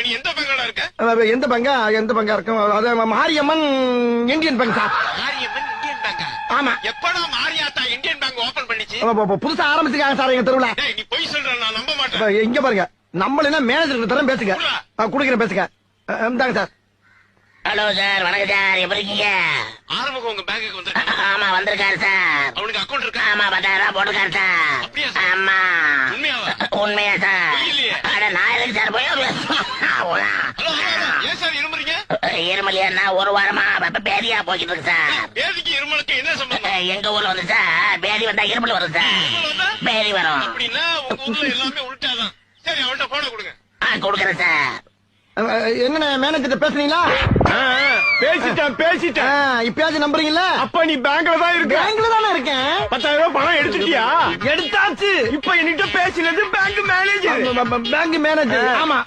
இப்ப நீ எந்த பேங்க்ல இருக்க? எந்த பங்கா? எந்த பங்கா இருக்கும்? அது Mariamman Indian bank. Sir Mariamman Indian பேங்கா? ஆமா. எப்படா மாரியாத்தா இந்தியன் பேங்க் ஓபன் பண்ணிச்சு? அப்ப, அப்ப, புதுசா ஆரம்பிச்சிருக்காங்க சார் எங்க தெருவுல. டேய் நீ பொய் சொல்ற நான் நம்ப மாட்டேன். இங்க பாருங்க. நம்மள என்ன மேனேஜர் தரம் பேசுங்க. குடுக்கிறேன் பேசுங்க. இந்தாங்க சார். ஹலோ சார் வணக்கம் சார். எப்படி இருக்கீங்க? ஆரம்பம் உங்க பேங்குக்கு வந்திருக்கான் ஆமா வந்திருக்காரு சார். அவனுக்கு அக்கௌண்ட் இருக்கா? ஆமா பத்தாயிரம் ரூபாய் போட்டுருக்காரு சார்? ஆமா. உண்மையா சார். அட நான் எதுக்கு சார் போய். ஏன் சார் இருமுறீங்க? இருமலியா ஒரு வாரமா பேதியா போய்கிட்டு இருக்கு சார். பேதிக்கு இருமலுக்கு என்ன சம்பந்தம்? எங்க ஊர்ல வந்து சார் பேதி வந்தா இருமல் வரும் சார்? பேதி வரும். அப்படின்னா உங்க ஊர்ல எல்லாமே உள்டாதான் சரி அவன்கிட்ட போன கொடுங்க. ஆ கொடுக்குறேன் சார். அஹ், என்னண்ணே மேனேஜர் பேசுனீங்களா? பேசிட்டேன் பேசிட்டேன். இப்பயாச்சும் நம்புறீங்களா? அப்ப நீ பேங்க்ல தான் இருக்க. பேங்க்ல தானே இருக்கேன். பத்தாயிரம் ரூபாய் பணம் எடுத்துட்டியா? எடுத்தாச்சு. இப்ப என்கிட்ட பேசினது பேங்க் மேனேஜர் பேங்க் மேனேஜர் ஆமா.